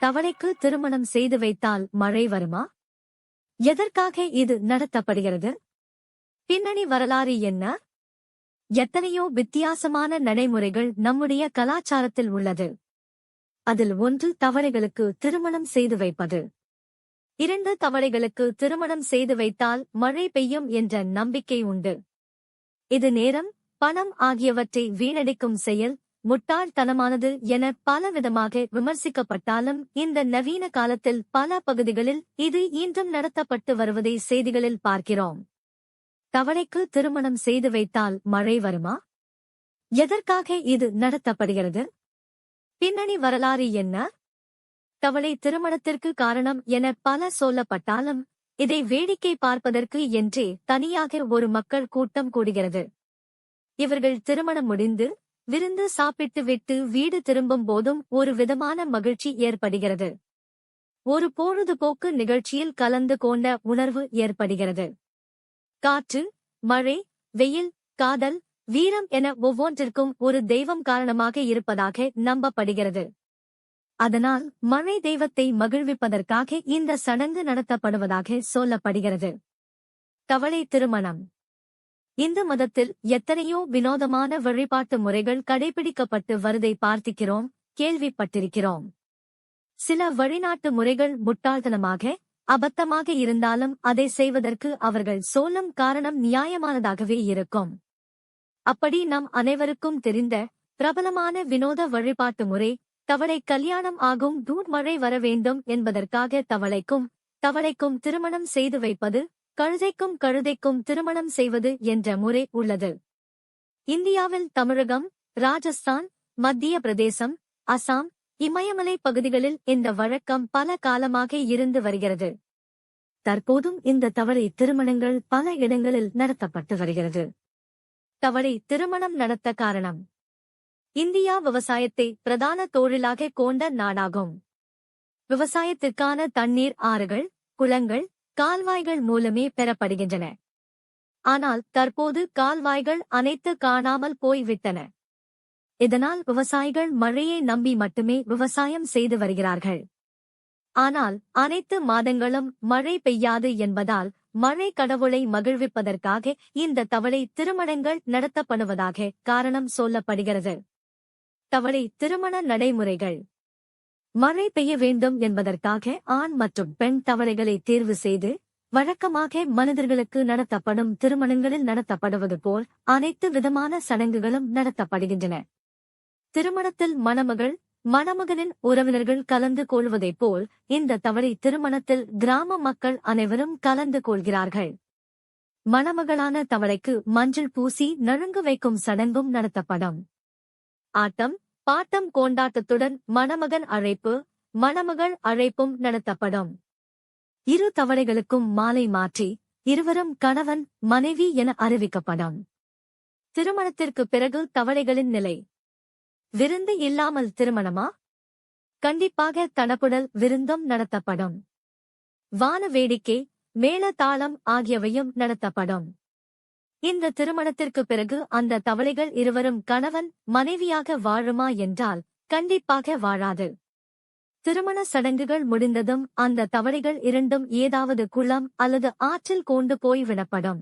தவளைக்கு திருமணம் செய்து வைத்தால் மழை வருமா? எதற்காக இது நடத்தப்படுகிறது? பின்னணி வரலாறு என்ன? எத்தனையோ வித்தியாசமான நடைமுறைகள் நம்முடைய கலாச்சாரத்தில் உள்ளது. அதில் ஒன்று தவளைகளுக்கு திருமணம் செய்து வைப்பது. இரண்டு தவளைகளுக்கு திருமணம் செய்து வைத்தால் மழை பெய்யும் என்ற நம்பிக்கை உண்டு. இது நேரம் பணம் ஆகியவற்றை வீணடிக்கும் செயல் முட்டாள்தனமானது என பலவிதமாக விமர்சிக்கப்பட்டாலும் இந்த நவீன காலத்தில் பல பகுதிகளில் இது இன்றும் நடத்தப்பட்டு வருவதை செய்திகளில் பார்க்கிறோம். தவளைக்கு திருமணம் செய்து வைத்தால் மழை வருமா? எதற்காக இது நடத்தப்படுகிறது? பின்னணி வரலாறு என்ன? தவளை திருமணத்திற்கு காரணம் என பல சொல்லப்பட்டாலும் இதை வேடிக்கை பார்ப்பதற்கு என்றே தனியாக ஒரு மக்கள் கூட்டம் கூடுகிறது. இவர்கள் திருமணம் முடிந்து விருந்து சாப்பிட்டு விட்டு வீடு திரும்பும் போதும் ஒரு விதமான மகிழ்ச்சி ஏற்படுகிறது. ஒரு பொழுதுபோக்கு நிகழ்ச்சியில் கலந்து கொண்ட உணர்வு ஏற்படுகிறது. காற்று மழை வெயில் காதல் வீரம் என ஒவ்வொன்றிற்கும் ஒரு தெய்வம் காரணமாக இருப்பதாக நம்பப்படுகிறது. அதனால் மழை தெய்வத்தை மகிழ்விப்பதற்காக இந்த சடங்கு நடத்தப்படுவதாக சொல்லப்படுகிறது. தவளை திருமணம். இந்து மதத்தில் எத்தனையோ வினோதமான வழிபாட்டு முறைகள் கடைபிடிக்கப்பட்டு வருதை பார்த்திக்கிறோம் கேள்விப்பட்டிருக்கிறோம். சில வழிநாட்டு முறைகள் முட்டாள்தனமாக அபத்தமாக இருந்தாலும் அதை செய்வதற்கு அவர்கள் சொல்லும் காரணம் நியாயமானதாகவே இருக்கும். அப்படி நம் அனைவருக்கும் தெரிந்த பிரபலமான வினோத வழிபாட்டு முறை தவளை கல்யாணம் ஆகும் தூர் மழை வர வேண்டும் என்பதற்காக தவளைக்கும் தவளைக்கும் திருமணம் செய்து வைப்பது கழுதைக்கும் கழுதைக்கும் திருமணம் செய்வது என்ற முறை உள்ளது. இந்தியாவில் தமிழகம் ராஜஸ்தான் மத்திய பிரதேசம் அசாம் இமயமலை பகுதிகளில் இந்த வழக்கம் பல காலமாக இருந்து வருகிறது. தற்போதும் இந்த தவளை திருமணங்கள் பல இடங்களில் நடத்தப்பட்டு வருகிறது. தவளை திருமணம் நடத்த காரணம். இந்தியா விவசாயத்தை பிரதான தொழிலாக கொண்ட நாடாகும். விவசாயத்திற்கான தண்ணீர் ஆறுகள் குளங்கள் கால்வாய்கள் மூலமே பெறப்படுகின்றன. ஆனால் தற்போது கால்வாய்கள் அனைத்து காணாமல் போய்விட்டன. இதனால் விவசாயிகள் மழையை நம்பி மட்டுமே விவசாயம் செய்து வருகிறார்கள். ஆனால் அனைத்து மாதங்களும் மழை பெய்யாது என்பதால் மழை கடவுளை மகிழ்விப்பதற்காக இந்த தவளை திருமணங்கள் நடத்தப்படுவதாக காரணம் சொல்லப்படுகிறது. தவளை திருமண நடைமுறைகள். மழை பெய்ய வேண்டும் என்பதற்காக ஆண் மற்றும் பெண் தவளைகளை தேர்வு செய்து வழக்கமாக மனிதர்களுக்கு நடத்தப்படும் திருமணங்களில் நடத்தப்படுவது போல் அனைத்து விதமான சடங்குகளும் நடத்தப்படுகின்றன. திருமணத்தில் மணமகள் மணமகனின் உறவினர்கள் கலந்து கொள்வதைப் போல் இந்த தவளை திருமணத்தில் கிராம மக்கள் அனைவரும் கலந்து கொள்கிறார்கள். மணமகளான தவளைக்கு மஞ்சள் பூசி நழுங்கு வைக்கும் சடங்கும் நடத்தப்படும். ஆட்டம் பாட்டம் கொண்டாட்டத்துடன் மணமகன் அழைப்பு மணமகள் அழைப்பும் நடத்தப்படும். இரு தவளைகளுக்கும் மாலை மாற்றி இருவரும் கணவன் மனைவி என அறிவிக்கப்படும். திருமணத்திற்கு பிறகு தவளைகளின் நிலை. விருந்து இல்லாமல் திருமணமா? கண்டிப்பாக தனப்புடல் விருந்தும் நடத்தப்படும். வான வேடிக்கை மேள தாளம் ஆகியவையும் நடத்தப்படும். இந்த திருமணத்திற்கு பிறகு அந்த தவளைகள் இருவரும் கணவன் மனைவியாக வாழுமா என்றால் கண்டிப்பாக வாழாது. திருமண சடங்குகள் முடிந்ததும் அந்த தவளைகள் இரண்டும் ஏதாவது குளம் அல்லது ஆற்றில் கொண்டு போய் விடப்படும்.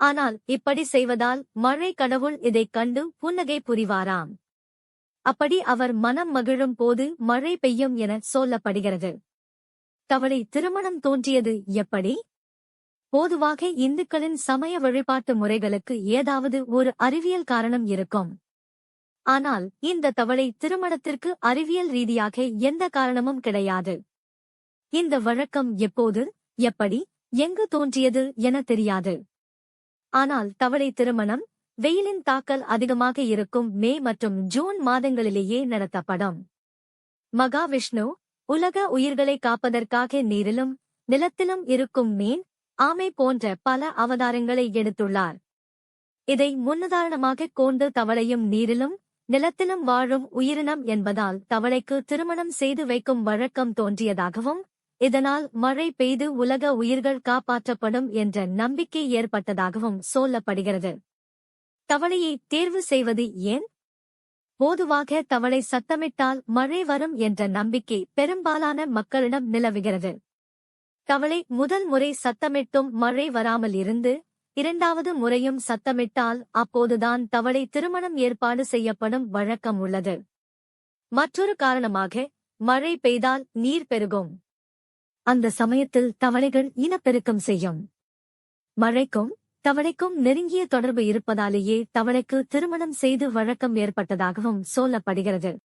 ஆனால் இப்படி செய்வதால் மழை கடவுள் இதைக் கண்டு புன்னகை புரிவாராம். அப்படி அவர் மனம் மகிழும் போது மழை பெய்யும் என சொல்லப்படுகிறது. தவளை திருமணம் தோன்றியது எப்படி? பொதுவாக இந்துக்களின் சமய வழிபாட்டு முறைகளுக்கு ஏதாவது ஒரு அறிவியல் காரணம் இருக்கும். ஆனால் இந்த தவளை திருமணத்திற்கு அறிவியல் ரீதியாக எந்த காரணமும் கிடையாது. இந்த வழக்கம் எப்போது எப்படி எங்கு தோன்றியது என தெரியாது. ஆனால் தவளை திருமணம் வெயிலின் தாக்கல் அதிகமாக இருக்கும் மே மற்றும் ஜூன் மாதங்களிலேயே நடத்தப்படும். மகாவிஷ்ணு உலக உயிர்களை காப்பதற்காக நீரிலும் நிலத்திலும் இருக்கும் மீன் ஆமை போன்ற பல அவதாரங்களை எடுத்துள்ளார். இதை முன்னுதாரணமாக கொண்டு தவளையும் நீரிலும் நிலத்திலும் வாழும் உயிரினம் என்பதால் தவளைக்கு திருமணம் செய்து வைக்கும் வழக்கம் தோன்றியதாகவும் இதனால் மழை பெய்து உலக உயிர்கள் காப்பாற்றப்படும் என்ற நம்பிக்கை ஏற்பட்டதாகவும் சொல்லப்படுகிறது. தவளையை தேர்வு செய்வது ஏன்? பொதுவாக தவளை சத்தமிட்டால் மழை வரும் என்ற நம்பிக்கை பெரும்பாலான மக்களிடம் நிலவுகிறது. தவளை முதல் முறை சத்தமிட்டும் மழை வராமல் இருந்து இரண்டாவது முறையும் சத்தமிட்டால் அப்போதுதான் தவளை திருமணம் ஏற்பாடு செய்யப்படும் வழக்கம் உள்ளது. மற்றொரு காரணமாக மழை பெய்தால் நீர் பெருகும். அந்த சமயத்தில் தவளைகள் இனப்பெருக்கம் செய்யும். மழைக்கும் தவளைக்கும் நெருங்கிய தொடர்பு இருப்பதாலேயே தவளைக்கு திருமணம் செய்து வழக்கம் ஏற்பட்டதாகவும் சொல்லப்படுகிறது.